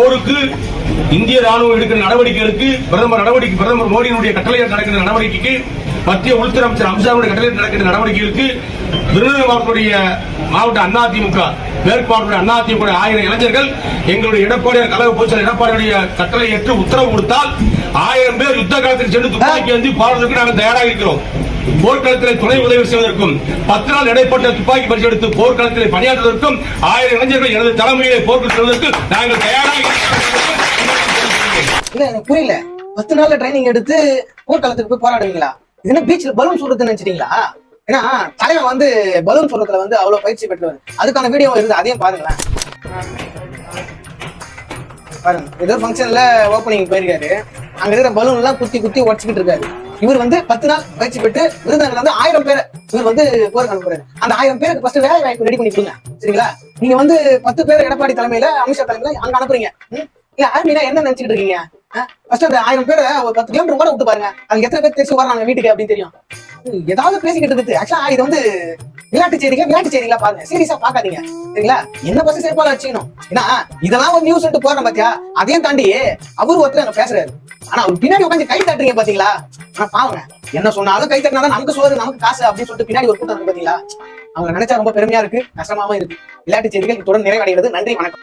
போருக்கு இந்திய ராணுவம் எடுக்கிற நடவடிக்கைகளுக்கு பிரதமர் நடவடிக்கை பிரதமர் மோடியினுடைய கட்டளையில் நடக்கிற நடவடிக்கைக்கு மத்திய உள்துறை அமைச்சர் அமித்ஷாவுடைய கட்டளை நடக்கிற நடவடிக்கைகளுக்கு விருதுநகர் மாவட்டத்துடைய மாவட்ட அதிமுக மேற்கு அதிமுக ஆயிரம் இளைஞர்கள் எங்களுடைய எடப்பாடியார் கழக பொதுச்செயலர் எடப்பாடியுடைய கட்டளை ஏற்று உத்தரவு கொடுத்தால் ஆயிரம் பேர் யுத்த காலத்தில் சென்று துப்பாக்கி வந்து பாடுறதுக்கு நாங்கள் தயாராக இருக்கிறோம். போர்க்களத்தில் துணை உதவி செய்வதற்கும் பத்து நாள் இடைப்பட்ட துப்பாக்கி பரிசு எடுத்து போர்க்களத்தில் பணியாற்றுவதற்கும் ஆயிரம் இளைஞர்கள் எனது தலைமையிலே போருக்கு செல்வதற்கு நாங்கள் தயாராக எனக்கு புரியல. பத்து நாள்ல ட்ரைனிங் எடுத்து போர்க்களத்துக்கு போய் போராடுவீங்களா? என்ன பீச்ல பலூன் சொல்றதுன்னு நினைச்சிட்டீங்களா? ஏன்னா தலைவன் வந்து பலூன் சொல்றதுல வந்து அவ்வளவு பயிற்சி பெற்றவர். அதுக்கான வீடியோ இருந்து அதையும் பாருங்களேன். பாருங்க ஏதோ ஃபங்க்ஷன்ல ஓப்பனிங் போயிருக்காரு. அங்க இருக்கிற பலூன் எல்லாம் குத்தி குத்தி உடச்சுக்கிட்டு இருக்காரு. இவர் வந்து பத்து நாள் பயிற்சி பெற்று விருதுநகர்ல வந்து ஆயிரம் பேர் இவர் வந்து போருக்கு அனுப்புறாரு அந்த ஆயிரம் பேருக்கு ஃபர்ஸ்ட் வேலை வாய்ப்பு ரெடி பண்ணி கொடுங்க. சரிங்களா? நீங்க வந்து பத்து பேர் எடப்பாடி தலைமையில அமித்ஷா தலைமையில அங்க அனுப்புறீங்க இல்ல ஆர்மினா என்ன நினைச்சிட்டு இருக்கீங்க? ஃபர்ஸ்ட் அந்த ஆயிரம் பேர் ஒரு பத்து கிலோமீட்டர் கூட விட்டு பாருங்க. அது எத்தனை பேர் தெரிச்சு வர்றாங்க வீட்டுக்கு அப்படின்னு தெரியும். ஏதாவது பேசிக்கிட்டு இருக்குது. ஆக்சுவலா இது வந்து விளையாட்டு செய்திங்க விளையாட்டு செய்திங்களா பாருங்க. சீரியஸா பாக்காதீங்க சரிங்களா? என்ன பஸ் சேர்ப்பால வச்சுக்கணும்? ஏன்னா இதெல்லாம் ஒரு நியூஸ் போறோம் பாத்தியா? அதையும் தாண்டி அவரு ஒருத்தர் அங்க பேசுறாரு. ஆனா அவர் பின்னாடி உட்காந்து கை தட்டுறீங்க பாத்தீங்களா? ஆனா பாவங்க. என்ன சொன்னாலும் கை தட்டினா நமக்கு சோறு நமக்கு காசு அப்படின்னு சொல்லிட்டு பின்னாடி ஒரு கூட்டம் பாத்தீங்களா? அவங்க நினைச்சா ரொம்ப பெருமையா இருக்கு கஷ்டமாவும் இருக்கு. விளையாட்டு செய்திகள் இத்துடன் நிறைவடைகிறது. நன்றி வணக்கம்.